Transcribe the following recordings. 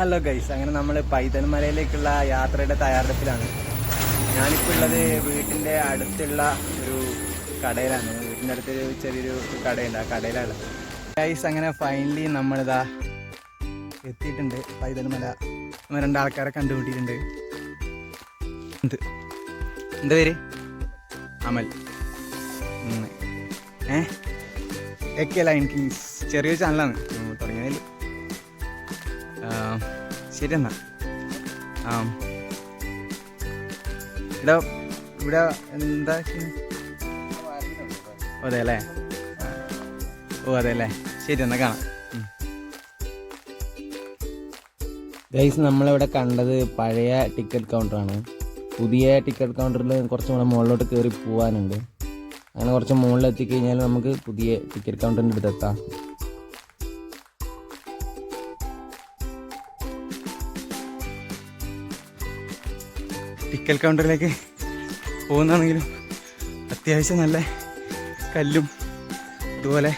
Hello guys അങ്ങനെ നമ്മൾ പൈതൽമലയിലേക്കുള്ള യാത്രയുടെ തയ്യാറെടുപ്പിലാണ്. ഞാനിപ്പോൾ ഉള്ളത് വീട്ടിന്റെ അടുത്തുള്ള ഒരു കടയിലാണ്. വീട്ടിന്റെ അടുത്തൊരു ചെറിയൊരു കടയുണ്ട്. ആ കടയിലാണ്. ഗൈസ് അങ്ങനെ ഫൈനലി നമ്മളിതാ എത്തിയിട്ടുണ്ട്. പൈതൽമല നമ്മൾ രണ്ടാൾക്കാരെ കണ്ടുപിട്ടിട്ടുണ്ട് എന്ത്? എന്താ പേര്? അമൽ. ഏ? എക്കെ ലൈൻ കിങ്സ് ചെറിയൊരു ചാനലാണ് തുടങ്ങിയതിൽ ശരി എന്നാ ആ. ഇവിടെ ഇവിടെ എന്താ അതെ അല്ലേ. ഓ അതെ അല്ലേ ശരി എന്നാ കാണാം. ഗൈസ് നമ്മളിവിടെ കണ്ടത് പഴയ ടിക്കറ്റ് കൗണ്ടറാണ്. പുതിയ ടിക്കറ്റ് കൗണ്ടറിൽ കുറച്ചും കൂടെ മുകളിലോട്ട് കയറി പോകാനുണ്ട് അങ്ങനെ കുറച്ച് മുകളിൽ എത്തിക്കഴിഞ്ഞാൽ നമുക്ക് പുതിയ ടിക്കറ്റ് കൗണ്ടറിന്റെ അടുത്ത് എത്താം ടിക്കറ്റ് കൗണ്ടറിലേക്ക് പോകുന്നതാണെങ്കിലും അത്യാവശ്യം നല്ല കല്ലും അതുപോലെ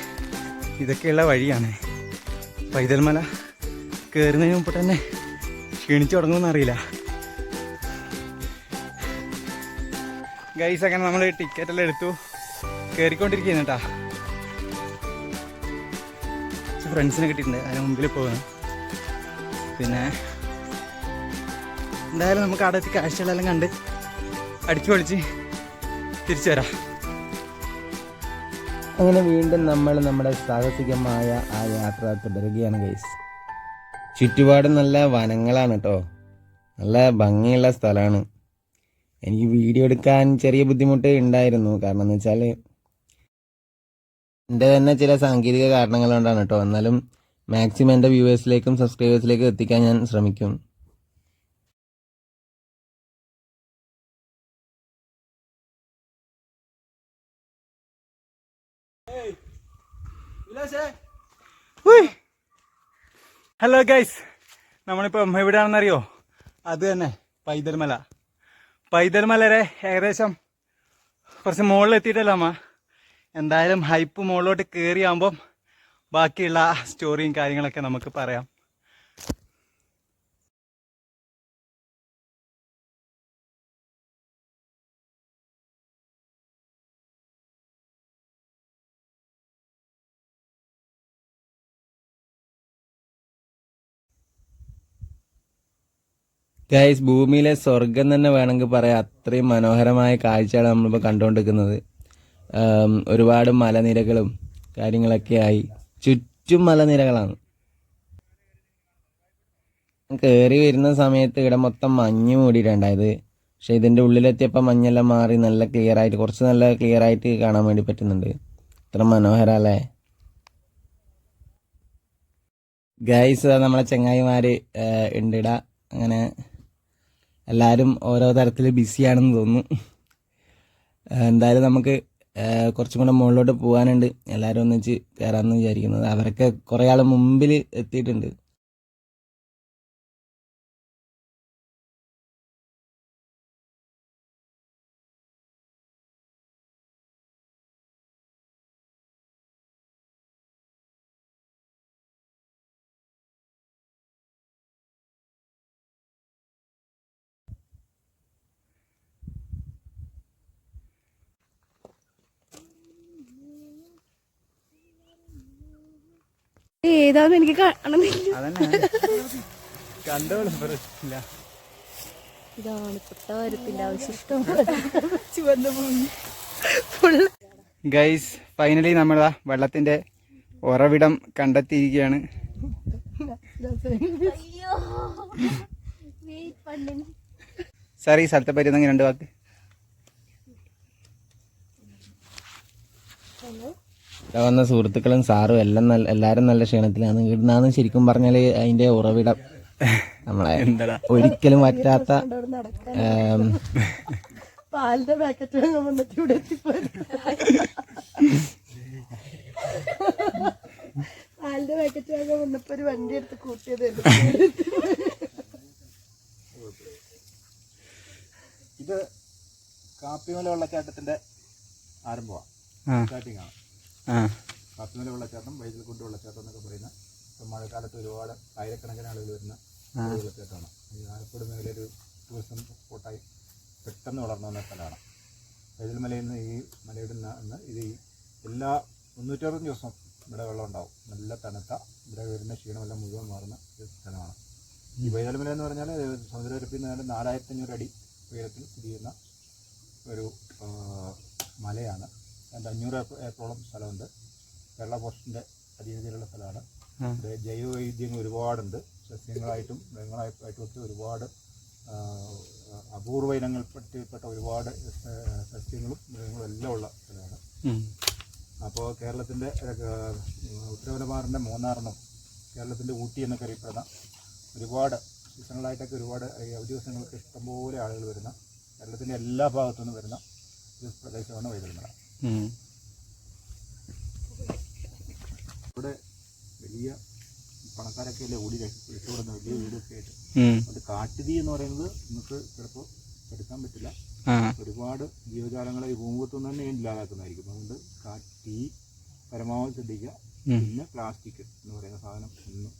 ഇതൊക്കെയുള്ള വഴിയാണ്. പൈതൽമല കയറുന്നതിന് മുമ്പ് തന്നെ ക്ഷീണിച്ചു തുടങ്ങുമെന്ന് അറിയില്ല. ഗൈസ് അങ്ങനെ നമ്മൾ ടിക്കറ്റ് എല്ലാം എടുത്തു. കയറിക്കൊണ്ടിരിക്കുന്നു കേട്ടാ. ഫ്രണ്ട്സിനെ കിട്ടിയിട്ടുണ്ട്. അതിന് മുമ്പിൽ പോകുന്നു പിന്നെ എന്തായാലും നമുക്ക് അവിടെ എത്തി കാഴ്ചകളെല്ലാം കണ്ട് അടിച്ചു പൊളിച്ച് തിരിച്ചു വരാം. അങ്ങനെ വീണ്ടും നമ്മൾ നമ്മുടെ സാഹസികമായ ആ യാത്ര തുടരുകയാണ് ഗൈസ് ചുറ്റുപാടും നല്ല വനങ്ങളാണ് കേട്ടോ നല്ല ഭംഗിയുള്ള സ്ഥലമാണ്. എനിക്ക് വീഡിയോ എടുക്കാൻ ചെറിയ ബുദ്ധിമുട്ട് ഉണ്ടായിരുന്നു. കാരണം എന്ന് വെച്ചാൽ എന്റെ തന്നെ ചില സാങ്കേതിക കാരണങ്ങൾ കൊണ്ടാണ് കേട്ടോ എന്നാലും മാക്സിമം എന്റെ വ്യൂവേഴ്സിലേക്കും സബ്സ്ക്രൈബേഴ്സിലേക്കും എത്തിക്കാൻ ഞാൻ ശ്രമിക്കും. ഹലോ ഗൈസ് നമ്മളിപ്പോൾ എവിടെയാണെന്നറിയോ? അത് തന്നെ പൈതൽമല. പൈതൽമലരെ ഏകദേശം കുറച്ച് മുകളിൽ എത്തിയിട്ടല്ല അമ്മ എന്തായാലും ഹൈപ്പ് മുകളിലോട്ട് കയറിയാകുമ്പം ബാക്കിയുള്ള സ്റ്റോറിയും കാര്യങ്ങളൊക്കെ നമുക്ക് പറയാം. ഗൈസ് ഭൂമിയിലെ സ്വർഗം തന്നെ വേണമെങ്കിൽ പറയാം. അത്രയും മനോഹരമായ കാഴ്ചയാണ് നമ്മളിപ്പോൾ കണ്ടുകൊണ്ടിരിക്കുന്നത്. ഒരുപാട് മലനിരകളും കാര്യങ്ങളൊക്കെ ആയി. ചുറ്റും മലനിരകളാണ്. കയറി വരുന്ന സമയത്ത് ഇവിടെ മൊത്തം മഞ്ഞ് മൂടിയിട്ടുണ്ടായത് പക്ഷെ ഇതിന്റെ ഉള്ളിലെത്തിയപ്പോൾ മഞ്ഞെല്ലാം മാറി നല്ല ക്ലിയർ ആയിട്ട് കുറച്ച് നല്ല ക്ലിയർ ആയിട്ട് കാണാൻ വേണ്ടി പറ്റുന്നുണ്ട്. ഇത്ര മനോഹര അല്ലേ? ഗൈസ് നമ്മളെ ചങ്ങായിമാര് ഉണ്ടിട. അങ്ങനെ എല്ലാവരും ഓരോ തരത്തിൽ ബിസിയാണെന്ന് തോന്നുന്നു. എന്തായാലും നമുക്ക് കുറച്ചും കൂടെ മുകളിലോട്ട് പോകാനുണ്ട്. എല്ലാവരും ഒന്നിച്ച് കയറാമെന്ന് വിചാരിക്കുന്നത്. അവരൊക്കെ കുറേ ആൾ മുമ്പിൽ എത്തിയിട്ടുണ്ട്. ഏതാന്ന് എനിക്ക് പ്രശ്നമില്ല. ഇതാണ് കൊട്ടാരത്തിന്റെ അവശിഷ്ടം. ഗൈസ് ഫൈനലി നമ്മളാ വെള്ളത്തിന്റെ ഉറവിടം കണ്ടെത്തിയിരിക്കുകയാണ്. സാർ ഈ സ്ഥലത്തെ പറ്റി എന്തെങ്കിലും രണ്ട് വാക്ക്. വന്ന സുഹൃത്തുക്കളും സാറും എല്ലാം നല്ല എല്ലാവരും നല്ല ക്ഷീണത്തിലാണ്. ഇടുന്നാന്ന് ശരിക്കും പറഞ്ഞാൽ അതിന്റെ ഉറവിടം നമ്മളെ ഒരിക്കലും പറ്റാത്ത പാലിന്റെ പാക്കറ്റ് വന്നിട്ട് ഇവിടെ പാലിന്റെ പാക്കറ്റ് വാങ്ങാൻ വന്നപ്പോ ഒരു വണ്ടി എടുത്ത് കൂട്ടിയത് ഇത് കാപ്പിമല വെള്ളച്ചാട്ടത്തിന്റെ ആരംഭമാണ് സ്റ്റാർട്ടിംഗ് ആണ്. കാപ്പിമല വെള്ളച്ചാട്ടം വൈദ്യുതിക്കുണ്ട് വെള്ളച്ചാട്ടം എന്നൊക്കെ പറയുന്ന ഇപ്പം മഴക്കാലത്ത് ഒരുപാട് ആയിരക്കണക്കിന് ആളുകൾ വരുന്ന വെള്ളച്ചാട്ടമാണ്. ഈ ആലപ്പുഴ മേഖല ഒരു ടൂറിസം സ്പോട്ടായി പെട്ടെന്ന് വളർന്നു വന്ന സ്ഥലമാണ്. പൈതൽമലയിൽ നിന്ന് ഈ മലയുടെ നിന്ന് ഇത് ഈ എല്ലാ മുന്നൂറ്ററുപത് ദിവസം ഇവിടെ വെള്ളം ഉണ്ടാവും. നല്ല തണുത്ത ഇവിടെ വരുന്ന ക്ഷീണമെല്ലാം മുഴുവൻ മാറുന്ന ഒരു സ്ഥലമാണ്. ഈ പൈതൽമല എന്ന് പറഞ്ഞാൽ സമുദ്രനിരപ്പിൽ നിന്ന് നാലായിരത്തി അഞ്ഞൂറ് അടി ഉയരത്തിൽ സ്ഥിതി ചെയ്യുന്ന ഒരു മലയാണ്. അതിന്റെ അഞ്ഞൂറ് ഏക്കറോളം സ്ഥലമുണ്ട്. കേരള പോസ്റ്റിന്റെ അധീനതയിലുള്ള സ്ഥലമാണ്. ഇവിടെ ജൈവ വൈവിധ്യങ്ങൾ ഒരുപാടുണ്ട്. സസ്യങ്ങളായിട്ടും മൃഗങ്ങളായിട്ടും ഒക്കെ ഒരുപാട് അപൂർവ പറ്റിപ്പെട്ട ഒരുപാട് സസ്യങ്ങളും മൃഗങ്ങളും എല്ലാം ഉള്ള സ്ഥലമാണ്. അപ്പോൾ കേരളത്തിന്റെ ഉത്തരവലമാറിന്റെ മൂന്നാറിനും കേരളത്തിന്റെ ഊട്ടി എന്നൊക്കെ അറിയപ്പെടുന്ന ഒരുപാട് സീസണലായിട്ടൊക്കെ ഒരുപാട് അവധി ദിവസങ്ങൾക്ക് ഇഷ്ടംപോലെ ആളുകൾ വരുന്ന കേരളത്തിന്റെ എല്ലാ ഭാഗത്തു നിന്നും വരുന്ന ഒരു പ്രദേശമാണ് വൈതൽമല. ഇവിടെ വലിയ പണക്കാരൊക്കെ അല്ലേ ഓടി രക്ഷപ്പെടുന്ന വലിയ വീടൊക്കെ ആയിട്ട്. അത് കാട്ടുതീ എന്ന് പറയുന്നത് നമുക്ക് ചിലപ്പോൾ എടുക്കാൻ പറ്റില്ല. ഒരുപാട് ജീവജാലങ്ങളെ ഈ ഭൂമുഖത്തു നിന്ന് തന്നെ ഇല്ലാതാക്കുന്നതായിരിക്കും. അതുകൊണ്ട് കാട്ടി പരമാവധി ശ്രദ്ധിക്കുക. പിന്നെ പ്ലാസ്റ്റിക് എന്ന് പറയുന്ന സാധനം ഒന്നും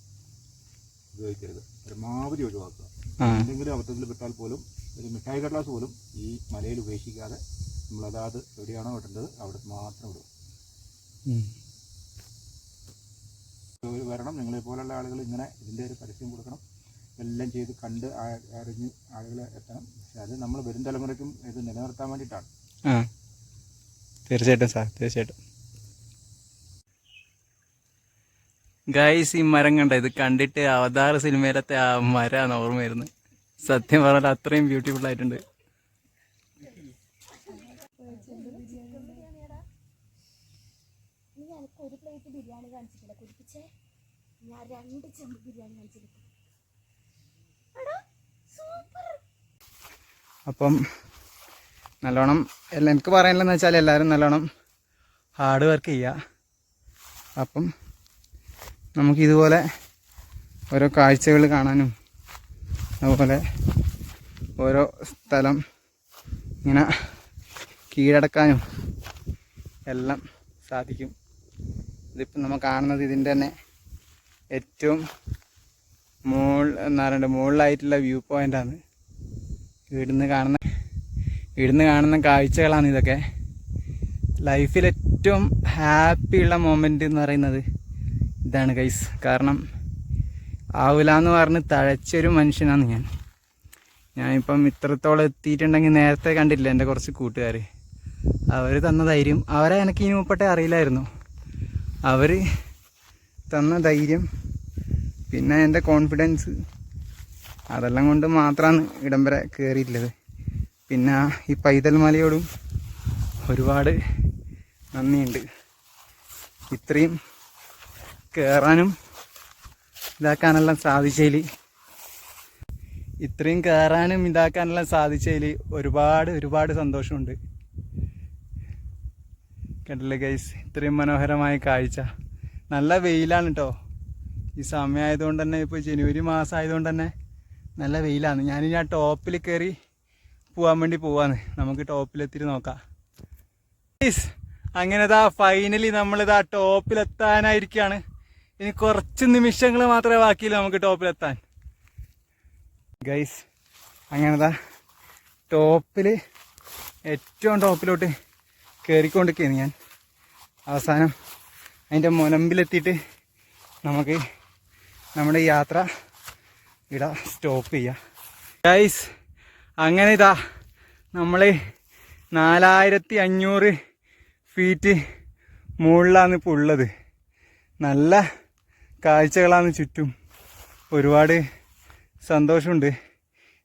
ഉപയോഗിക്കരുത്. പരമാവധി ഒഴിവാക്കുക. എന്തെങ്കിലും അബദ്ധത്തിൽ പെട്ടാൽ പോലും ഒരു മിഠായി കടലാസ് പോലും ഈ മലയിൽ ഉപേക്ഷിക്കാതെ നമ്മൾ അതാത് എവിടെയാണോ ഇടേണ്ടത് അവിടെ മാത്രം ഇടും ഒരു വരണം. നിങ്ങളെ പോലുള്ള ആളുകൾ ഇങ്ങനെ ഇതിന്റെ ഒരു പരസ്യം കൊടുക്കണം. എല്ലാം ചെയ്ത് കണ്ട് അറിഞ്ഞ് ആളുകളെ എത്തണം. പക്ഷെ അത് നമ്മൾ വരും തലമുറയ്ക്കും ഇത് നിലനിർത്താൻ വേണ്ടിയിട്ടാണ്. ആ. തീർച്ചയായിട്ടും സാർ. തീർച്ചയായിട്ടും. ഗായ്സ് ഈ മരം കണ്ട? ഇത് കണ്ടിട്ട് അവതാർ സിനിമയിലത്തെ ആ മരമാണ് ഓർമ്മ വരുന്നത്. സത്യം പറഞ്ഞാൽ അത്രയും ബ്യൂട്ടിഫുൾ ആയിട്ടുണ്ട് നീ എനിക്ക് ഒരു പ്ലേറ്റ് ബിരിയാണി കാണിച്ചിട്ടില്ല കുടിപ്പിച്ചേ ഞാൻ രണ്ട് ചെമ്പ് ബിരിയാണി അപ്പം നല്ലോണം എല്ലാം എനിക്ക് പറയാനുള്ളതെന്ന് വെച്ചാൽ എല്ലാവരും നല്ലോണം ഹാർഡ് വർക്ക് ചെയ്യുക അപ്പം നമുക്കിതുപോലെ ഓരോ കാഴ്ചകൾ കാണാനും അതുപോലെ ഓരോ സ്ഥലം ഇങ്ങനെ കീഴടക്കാനും എല്ലാം സാധിക്കും. ഇതിപ്പം നമ്മൾ കാണുന്നത് ഇതിന്റെ തന്നെ ഏറ്റവും മോൾ എന്താ പറയണ്ടേ മുകളിലായിട്ടുള്ള വ്യൂ പോയിന്റാണ് ഇവിടുന്ന് കാണുന്ന ഇവിടുന്ന് കാണുന്ന കാഴ്ചകളാണ് ഇതൊക്കെ. ലൈഫിൽ ഏറ്റവും ഹാപ്പി ഉള്ള മൊമെന്റ് എന്ന് പറയുന്നത് ഇതാണ് ഗൈസ് കാരണം ആവില്ല എന്ന് പറഞ്ഞ് തഴച്ചൊരു മനുഷ്യനാണ് ഞാൻ. ഞാനിപ്പം ഇത്രത്തോളം എത്തിയിട്ടുണ്ടെങ്കിൽ നേരത്തെ കണ്ടില്ല എന്റെ കുറച്ച് കൂട്ടുകാർ അവർ തന്ന ധൈര്യം അവരെ എനിക്ക് ഇനി മുപ്പട്ടെ അറിയില്ലായിരുന്നു. അവർ തന്ന ധൈര്യം പിന്നെ എന്റെ കോൺഫിഡൻസ് അതെല്ലാം കൊണ്ട് മാത്രമാണ് ഇടം വരെ കയറിയിട്ടുള്ളത് പിന്നെ ഈ പൈതൽ മലയോടും ഒരുപാട് നന്ദിയുണ്ട്. ഇത്രയും കയറാനും ഇതാക്കാനെല്ലാം സാധിച്ചതിൽ ഇത്രയും കയറാനും ഇതാക്കാനെല്ലാം സാധിച്ചതിൽ ഒരുപാട് ഒരുപാട് സന്തോഷമുണ്ട്. കണ്ടില്ലേ ഗൈസ് ഇത്രയും മനോഹരമായ കാഴ്ച. നല്ല വെയിലാണ് കേട്ടോ ഈ സമയമായതുകൊണ്ട് തന്നെ ഇപ്പോൾ ജനുവരി മാസം ആയതുകൊണ്ട് തന്നെ നല്ല വെയിലാണ്. ഞാനിനി ആ ടോപ്പിൽ കയറി പോകാൻ വേണ്ടി പോവാന്ന് നമുക്ക് ടോപ്പിലെത്തിരി നോക്കാം. പ്ലീസ് അങ്ങനെ ഇതാ ഫൈനലി നമ്മളിതാ ടോപ്പിലെത്താനായിരിക്കുകയാണ് ഇനി കുറച്ച് നിമിഷങ്ങൾ മാത്രമേ ബാക്കിയുള്ളൂ നമുക്ക് ടോപ്പിലെത്താൻ. ഗൈസ് അങ്ങനെതാ ടോപ്പിൽ ഏറ്റവും ടോപ്പിലോട്ട് കയറിക്കൊണ്ടിരിക്കുകയാണ് ഞാൻ. അവസാനം അതിന്റെ മുനമ്പിലെത്തിയിട്ട് നമുക്ക് നമ്മുടെ യാത്ര ഇട സ്റ്റോപ്പ് ചെയ്യാം. ഗൈസ് അങ്ങനെ ഇതാ നമ്മൾ നാലായിരത്തി അഞ്ഞൂറ് ഫീറ്റ് മുകളിലാണ് ഇപ്പോൾ ഉള്ളത്. നല്ല കാഴ്ചകളാണ് ചുറ്റും. ഒരുപാട് സന്തോഷമുണ്ട്.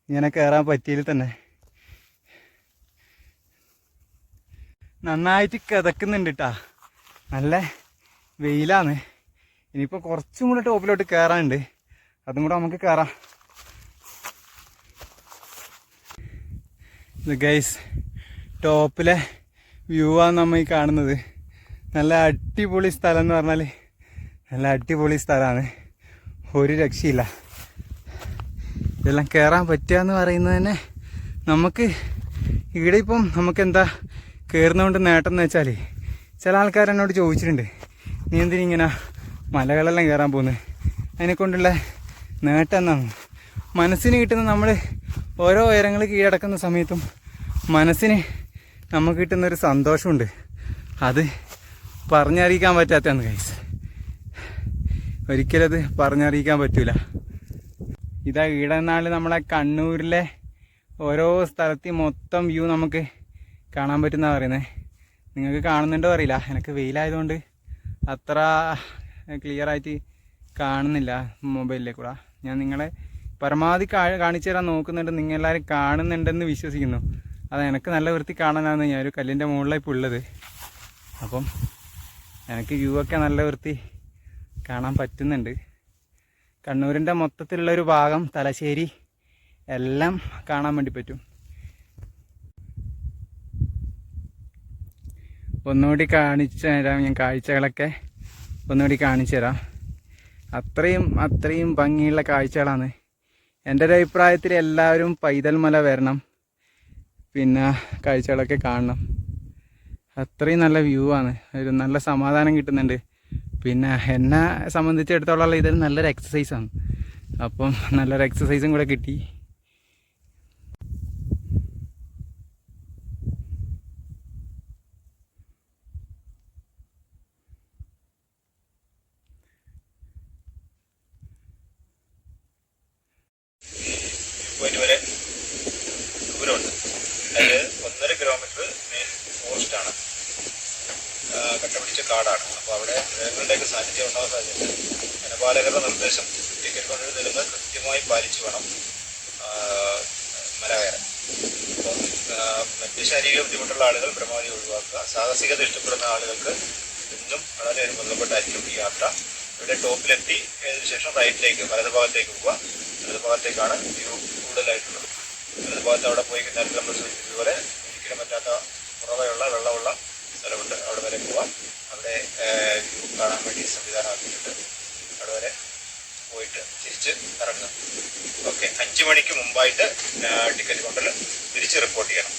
ഇങ്ങനെ കയറാൻ പറ്റിയതിൽ തന്നെ. നന്നായിട്ട് കിതക്കുന്നുണ്ട് കേട്ടാ നല്ല വെയിലാണ്. ഇനിയിപ്പോൾ കുറച്ചും കൂടെ ടോപ്പിലോട്ട് കയറാനുണ്ട് അതും കൂടെ നമുക്ക് കയറാം ഗൈസ് ടോപ്പിലെ വ്യൂ ആണ് നമ്മൾ ഈ കാണുന്നത്. നല്ല അടിപൊളി സ്ഥലം എന്ന് പറഞ്ഞാൽ നല്ല അടിപൊളി സ്ഥലമാണ്. ഒരു രക്ഷയില്ല. ഇതെല്ലാം കയറാൻ പറ്റുക എന്ന് പറയുന്നത് തന്നെ നമുക്ക് ഇവിടെ ഇപ്പം നമുക്ക് എന്താ കയറുന്നതുകൊണ്ട് നേട്ടം എന്ന് വെച്ചാൽ ചില ആൾക്കാർ എന്നോട് ചോദിച്ചിട്ടുണ്ട്. നീ എന്തിനിങ്ങനെ മലകളെല്ലാം കയറാൻ പോകുന്നത് അതിനെ കൊണ്ടുള്ള നേട്ടം എന്നാണ് മനസ്സിന് കിട്ടുന്ന നമ്മൾ ഓരോ ഉയരങ്ങൾ കീഴടക്കുന്ന സമയത്തും മനസ്സിന് നമുക്ക് കിട്ടുന്നൊരു സന്തോഷമുണ്ട്. അത് പറഞ്ഞറിയിക്കാൻ പറ്റാത്തതാണ് കൈസ് ഒരിക്കലത് പറഞ്ഞറിയിക്കാൻ പറ്റൂല. ഇതാ ഈടനാൾ നമ്മളെ കണ്ണൂരിലെ ഓരോ സ്ഥലത്തെ മൊത്തം വ്യൂ നമുക്ക് കാണാൻ പറ്റുന്ന പറയുന്നത് നിങ്ങൾക്ക് കാണുന്നുണ്ടോ അറിയില്ല. എനിക്ക് വെയിലായതുകൊണ്ട് അത്ര ക്ലിയർ ആയിട്ട് കാണുന്നില്ല മൊബൈലിലെ കൂടെ ഞാൻ നിങ്ങളെ പരമാവധി കാണിച്ചു തരാൻ നോക്കുന്നുണ്ട്. നിങ്ങളെല്ലാവരും കാണുന്നുണ്ടെന്ന് വിശ്വസിക്കുന്നു. അത് എനിക്ക് നല്ല വൃത്തി കാണാനാണ് ഞാൻ ഒരു കല്ലിന്റെ മുകളിലാണ് ഉള്ളത്. അപ്പം എനിക്ക് വ്യൂ ഒക്കെ നല്ല വൃത്തി കാണാൻ പറ്റുന്നുണ്ട്. കണ്ണൂരിന്റെ മൊത്തത്തിലുള്ളൊരു ഭാഗം തലശ്ശേരി എല്ലാം കാണാൻ വേണ്ടി പറ്റും. ഒന്നുകൂടി കാണിച്ചു തരാം ഞാൻ കാഴ്ചകളൊക്കെ. ഒന്നുകൂടി കാണിച്ചു തരാം. അത്രയും അത്രയും ഭംഗിയുള്ള കാഴ്ചകളാണ്. എന്റെ ഒരു അഭിപ്രായത്തിൽ എല്ലാവരും പൈതൽ മല വരണം. പിന്നെ കാഴ്ചകളൊക്കെ കാണണം. അത്രയും നല്ല വ്യൂ ആണ്. ഒരു നല്ല സമാധാനം കിട്ടുന്നുണ്ട്. പിന്നെ എന്നെ സംബന്ധിച്ചിടത്തോളം ഇതൊരു നല്ലൊരു എക്സസൈസാണ് അപ്പം നല്ലൊരു എക്സസൈസും കൂടെ കിട്ടി പോയിന്റ് വരെ ദൂരമുണ്ട് അതിൽ ഒന്നര കിലോമീറ്റർ മെയിൻ ഫോറസ്റ്റാണ് കട്ടപിടിച്ച കാടാണ് അപ്പോൾ അവിടെ മൃഗങ്ങളുടെയൊക്കെ സാന്നിധ്യം ഉണ്ടാകാൻ സാധ്യതയുണ്ട് വനപാലകരുടെ നിർദ്ദേശം ടിക്കറ്റ് കൊണ്ടൊരു നിലങ്ങൾ കൃത്യമായി പാലിച്ചു വേണം ആ, മല കയറാൻ അപ്പം ആ, മറ്റ് ശാരീരിക ബുദ്ധിമുട്ടുള്ള ആളുകൾ പരമാവധി ഒഴിവാക്കുക സാഹസികത ഇഷ്ടപ്പെടുന്ന ആളുകൾക്ക് ഇന്നും വളരെ ബന്ധപ്പെട്ടായിരിക്കും ഈ യാത്ര. ഇവിടെ ടോപ്പിലെത്തി അതിന് ശേഷം റൈറ്റിലേക്ക് വലതു ഭാഗത്തേക്ക് പോവുക. വലതു ഭാഗത്തേക്കാണ് വ്യൂ കൂടുതലായിട്ടുള്ളത്. വലതു ഭാഗത്ത് അവിടെ പോയി നേരത്തെ നമ്മൾ സൂചിപ്പിച്ചതുപോലെ ഒരിക്കലും പറ്റാത്ത കുറവയുള്ള വെള്ളമുള്ള സ്ഥലമുണ്ട്. അവിടെ വരെ പോവാം. അവിടെ വ്യൂ കാണാൻ വേണ്ടി സംവിധാനമാക്കിയിട്ടുണ്ട് അവിടെ വരെ പോയിട്ട് തിരിച്ച് ഇറങ്ങുക ഓക്കെ. അഞ്ച് മണിക്ക് മുമ്പായിട്ട് ടിക്കറ്റ് കൗണ്ടറിൽ തിരിച്ച് റിപ്പോർട്ട് ചെയ്യണം.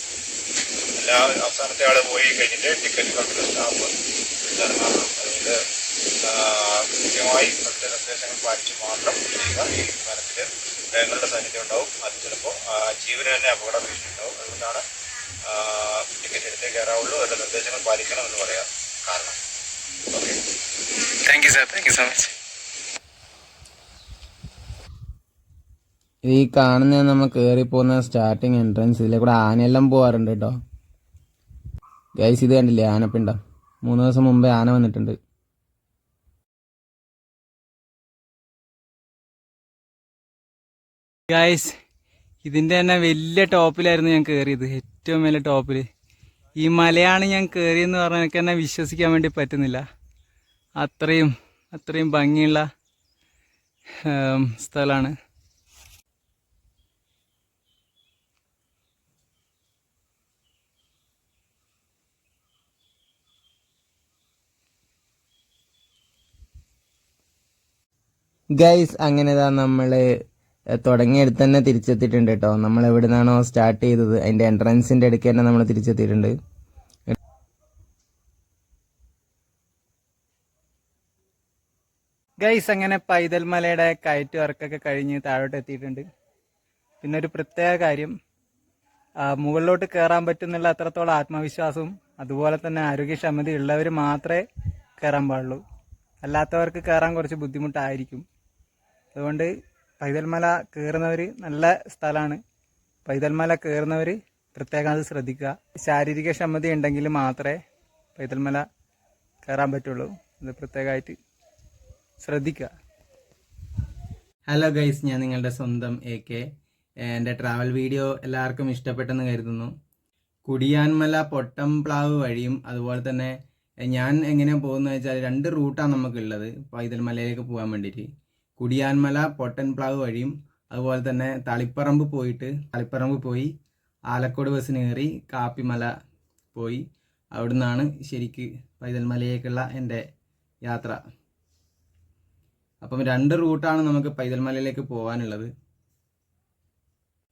എല്ലാ അവസാനത്തെ ആൾ പോയി കഴിഞ്ഞിട്ട് ടിക്കറ്റ് കൗണ്ടർ സ്റ്റാഫ് അതുകൊണ്ട് കൃത്യമായി മറ്റ് നിർദ്ദേശങ്ങൾ പാലിച്ച് മാത്രം ചെയ്യുക. ഈ വിമാനത്തിൽ മൃഗങ്ങളുടെ സാന്നിധ്യം ഉണ്ടാവും. അത് ചിലപ്പോൾ ജീവന് തന്നെ അപകട ഭീഷണി ഉണ്ടാവും അതുകൊണ്ടാണ് ടിക്കറ്റ് എടുത്തേ കയറാവുള്ളൂ. അവരുടെ നിർദ്ദേശങ്ങൾ പാലിക്കണം എന്ന് പറയാം കാരണം. Okay. Thank you sir thank you so much ഈ കാണുന്ന നമ്മൾ കയറി പോകുന്ന സ്റ്റാർട്ടിങ് എൻട്രൻസ് ഇതിലെ കൂടെ ആനയെല്ലാം പോവാറുണ്ട് കേട്ടോ ഗൈസ് ഇത് കണ്ടില്ലേ? ആനപ്പിണ്ട. മൂന്ന് ദിവസം മുമ്പേ ആന വന്നിട്ടുണ്ട്. ഗായ്സ് ഇതിന്റെ തന്നെ വലിയ ടോപ്പിലായിരുന്നു ഞാൻ കയറിയത് ഏറ്റവും വലിയ ടോപ്പിൽ ഈ മലയാണ് ഞാൻ കയറിയെന്ന് പറഞ്ഞാൽ എനിക്ക് തന്നെ വിശ്വസിക്കാൻ വേണ്ടി പറ്റുന്നില്ല. അത്രയും അത്രയും ഭംഗിയുള്ള സ്ഥലമാണ്. ഗൈസ് അങ്ങനെ ഇതാ നമ്മൾ തുടങ്ങിയെടുത്ത് തന്നെ തിരിച്ചെത്തിയിട്ടുണ്ട് കേട്ടോ നമ്മൾ എവിടെ നിന്നാണോ സ്റ്റാർട്ട് ചെയ്തത് അതിന്റെ എൻട്രൻസിന്റെ അടുക്ക് തന്നെ നമ്മൾ തിരിച്ചെത്തിയിട്ടുണ്ട്. ഗൈസ് അങ്ങനെ പൈതൽ മലയുടെ കയറ്റു വർക്കൊക്കെ കഴിഞ്ഞ് താഴോട്ട് എത്തിയിട്ടുണ്ട്. പിന്നെ ഒരു പ്രത്യേക കാര്യം മുകളിലോട്ട് കയറാൻ പറ്റുന്നുള്ള അത്രത്തോളം ആത്മവിശ്വാസവും അതുപോലെ തന്നെ ആരോഗ്യക്ഷമത ഉള്ളവർ മാത്രമേ കയറാൻ പാടുള്ളൂ. അല്ലാത്തവർക്ക് കയറാൻ കുറച്ച് ബുദ്ധിമുട്ടായിരിക്കും. അതുകൊണ്ട് പൈതൽമല കയറുന്നവർ നല്ല സ്ഥലമാണ് പൈതൽമല കയറുന്നവർ പ്രത്യേകം അത് ശ്രദ്ധിക്കുക. ശാരീരിക ക്ഷമത ഉണ്ടെങ്കിൽ മാത്രമേ പൈതൽമല കയറാൻ പറ്റുള്ളൂ. അത് പ്രത്യേകമായിട്ട് ശ്രദ്ധിക്കുക. ഹലോ ഗൈസ് ഞാൻ നിങ്ങളുടെ സ്വന്തം എ കെ. എന്റെ ട്രാവൽ വീഡിയോ എല്ലാവർക്കും ഇഷ്ടപ്പെട്ടെന്ന് കരുതുന്നു. കുടിയാൻമല പൊട്ടംപ്ലാവ് വഴിയും അതുപോലെ തന്നെ ഞാൻ എങ്ങനെയാണ് പോകുന്നത് വെച്ചാൽ രണ്ട് റൂട്ടാണ് നമുക്കുള്ളത്. പൈതൽമലയിലേക്ക് പോകാൻ വേണ്ടിയിട്ട്. കുടിയാൻമല പൊട്ടൻപ്ലാവ് വഴിയും അതുപോലെ തന്നെ തളിപ്പറമ്പ് പോയിട്ട് തളിപ്പറമ്പ് പോയി ആലക്കോട് ബസ്സിന് കയറി കാപ്പിമല പോയി. അവിടുന്നാണ് ശരിക്ക് പൈതൽ മലയിലേക്കുള്ള എന്റെ യാത്ര. അപ്പം രണ്ട് റൂട്ടാണ് നമുക്ക് പൈതൽ മലയിലേക്ക് പോകാനുള്ളത്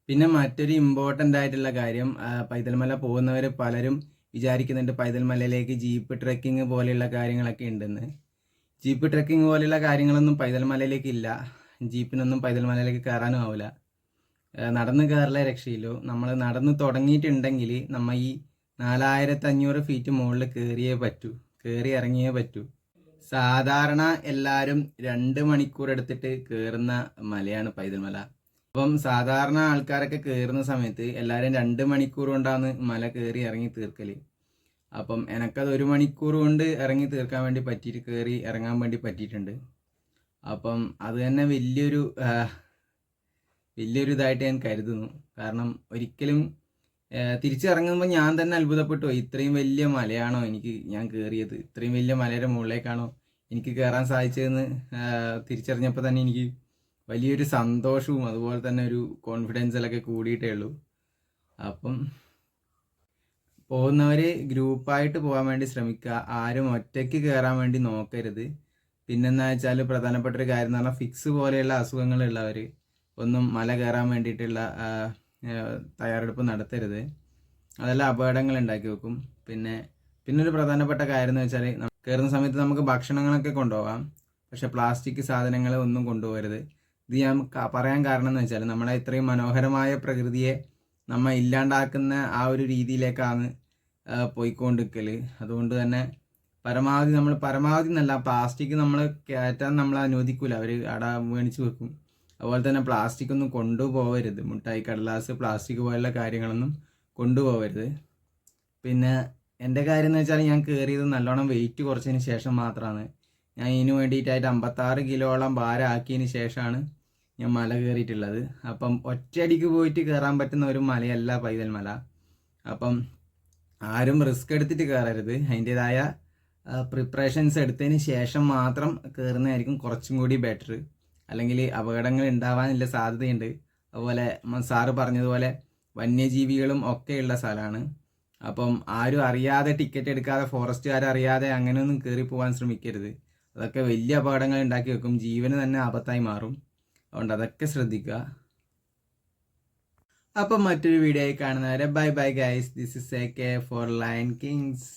പിന്നെ മറ്റൊരു ഇമ്പോർട്ടന്റ് ആയിട്ടുള്ള കാര്യം പൈതൽ പൈതൽമല പോകുന്നവർ പലരും വിചാരിക്കുന്നുണ്ട് പൈതൽമലയിലേക്ക് ജീപ്പ് ട്രെക്കിംഗ് പോലെയുള്ള കാര്യങ്ങളൊക്കെ ഉണ്ടെന്ന്. ജീപ്പ് ട്രക്കിംഗ് പോലെയുള്ള കാര്യങ്ങളൊന്നും പൈതൽ മലയിലേക്ക് ഇല്ല. ജീപ്പിനൊന്നും പൈതൽ മലയിലേക്ക് കയറാനും ആവില്ല നടന്ന് കയറില്ല രക്ഷയില്ലോ. നമ്മൾ നടന്ന് തുടങ്ങിയിട്ടുണ്ടെങ്കിൽ നമ്മൾ ഈ നാലായിരത്തി അഞ്ഞൂറ് ഫീറ്റ് മുകളിൽ കയറിയേ പറ്റൂ. കയറി ഇറങ്ങിയേ പറ്റൂ. സാധാരണ എല്ലാവരും രണ്ട് മണിക്കൂർ എടുത്തിട്ട് കയറുന്ന മലയാണ് പൈതൽ മല. അപ്പം സാധാരണ ആൾക്കാരൊക്കെ കയറുന്ന സമയത്ത് എല്ലാവരും രണ്ട് മണിക്കൂർ കൊണ്ടാണ് മല കയറി ഇറങ്ങി തീർക്കൽ. അപ്പം എനക്കത് ഒരു മണിക്കൂർ കൊണ്ട് ഇറങ്ങി തീർക്കാൻ വേണ്ടി പറ്റിയിട്ട് കയറി ഇറങ്ങാൻ വേണ്ടി പറ്റിയിട്ടുണ്ട്. അപ്പം അത് തന്നെ വലിയൊരു വലിയൊരു ഇതായിട്ട് ഞാൻ കരുതുന്നു. കാരണം ഒരിക്കലും തിരിച്ചിറങ്ങുമ്പോൾ ഞാൻ തന്നെ അത്ഭുതപ്പെട്ടു. ഇത്രയും വലിയ മലയാണോ എനിക്ക് ഞാൻ കയറിയത് ഇത്രയും വലിയ മലയുടെ മുകളിലേക്കാണോ എനിക്ക് കയറാൻ സാധിച്ചതെന്ന് തിരിച്ചറിഞ്ഞപ്പോൾ തന്നെ എനിക്ക് വലിയൊരു സന്തോഷവും അതുപോലെ തന്നെ ഒരു കോൺഫിഡൻസിലൊക്കെ കൂടിയിട്ടേ ഉള്ളൂ. അപ്പം പോകുന്നവർ ഗ്രൂപ്പായിട്ട് പോകാൻ വേണ്ടി ശ്രമിക്കുക. ആരും ഒറ്റയ്ക്ക് കയറാൻ വേണ്ടി നോക്കരുത്. പിന്നെന്താ വെച്ചാൽ പ്രധാനപ്പെട്ട ഒരു കാര്യം എന്ന് പറഞ്ഞാൽ ഫിക്സ് പോലെയുള്ള അസുഖങ്ങളുള്ളവർ ഒന്നും മല കയറാൻ വേണ്ടിയിട്ടുള്ള തയ്യാറെടുപ്പ് നടത്തരുത്. അതെല്ലാം അപകടങ്ങൾ ഉണ്ടാക്കി വെക്കും. പിന്നെ പിന്നെ ഒരു പ്രധാനപ്പെട്ട കാര്യം എന്ന് വെച്ചാൽ കയറുന്ന സമയത്ത് നമുക്ക് ഭക്ഷണങ്ങളൊക്കെ കൊണ്ടുപോകാം. പക്ഷെ പ്ലാസ്റ്റിക് സാധനങ്ങൾ ഒന്നും കൊണ്ടുപോകരുത്. ഇത് ഞാൻ പറയാൻ കാരണം എന്ന് വെച്ചാൽ നമ്മളെ ഇത്രയും മനോഹരമായ പ്രകൃതിയെ നമ്മ ഇല്ലാണ്ടാക്കുന്ന ആ ഒരു രീതിയിലേക്കാണ് പോയിക്കൊണ്ടിരിക്കൽ അതുകൊണ്ട് തന്നെ പരമാവധി നമ്മൾ പരമാവധി എന്നല്ല പ്ലാസ്റ്റിക് നമ്മൾ കയറ്റാൻ നമ്മൾ അനുവദിക്കില്ല അവർ അവിടെ മേടിച്ച് വെക്കും. അതുപോലെ തന്നെ പ്ലാസ്റ്റിക് ഒന്നും കൊണ്ടുപോകരുത് മുട്ടായി കടലാസ് പ്ലാസ്റ്റിക് പോലുള്ള കാര്യങ്ങളൊന്നും കൊണ്ടുപോകരുത് പിന്നെ എന്റെ കാര്യം എന്ന് വെച്ചാൽ ഞാൻ കയറിയത് നല്ലോണം വെയിറ്റ് കുറച്ചതിന് ശേഷം മാത്രമാണ് ഞാൻ ഇതിനു വേണ്ടിയിട്ടായിട്ട് അമ്പത്താറ് കിലോളം ഭാരമാക്കിയതിന് ശേഷമാണ് ഞാൻ മല കയറിയിട്ടുള്ളത് അപ്പം ഒറ്റയടിക്ക് പോയിട്ട് കയറാൻ പറ്റുന്ന ഒരു മലയല്ല പൈതൽ മല. അപ്പം ആരും റിസ്ക് എടുത്തിട്ട് കയറരുത് അതിന്റെതായ പ്രിപ്പറേഷൻസ് എടുത്തതിന് ശേഷം മാത്രം കയറുന്നതായിരിക്കും കുറച്ചും കൂടി ബെറ്റർ അല്ലെങ്കിൽ അപകടങ്ങൾ ഉണ്ടാവാനുള്ള സാധ്യതയുണ്ട്. അതുപോലെ സാറ് പറഞ്ഞതുപോലെ വന്യജീവികളും ഒക്കെയുള്ള സ്ഥലമാണ്. അപ്പം ആരും അറിയാതെ ടിക്കറ്റ് എടുക്കാതെ ഫോറസ്റ്റുകാർ അറിയാതെ അങ്ങനെയൊന്നും കയറി പോകാൻ ശ്രമിക്കരുത്. അതൊക്കെ വലിയ അപകടങ്ങൾ ഉണ്ടാക്കി വെക്കും. ജീവന് തന്നെ ആപത്തായി മാറും. അതുകൊണ്ട് അതൊക്കെ ശ്രദ്ധിക്കുക. അപ്പം മറ്റൊരു വീഡിയോ ആയി കാണുന്നവരെ bye bye guys. This is A K for Lion Kings